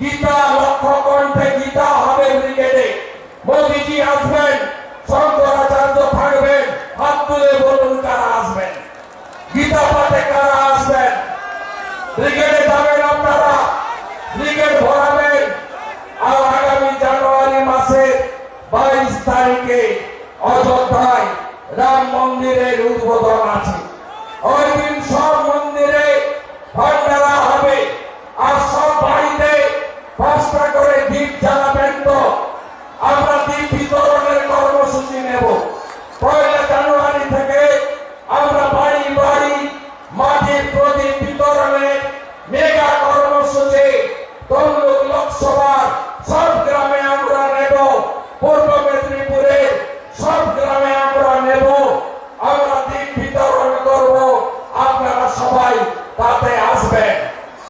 গীতা লক্ষ্য কণ্ঠে গীতা হবে ব্রিগেডে। মোদিজি আসবেন, শঙ্করাচার্য থাকবেন হাত তুলে বলুন কারা আসবেন? গীতা পাঠে কারা আসবেন? ব্রিগেডে যাবেন আপনারা, ব্রিগেড ভরাবেন। আর আগামী জানুয়ারি মাসে বাইশ তারিখে অযোধ্যায় রাম মন্দিরের উদ্বোধন আছে। ওই দিন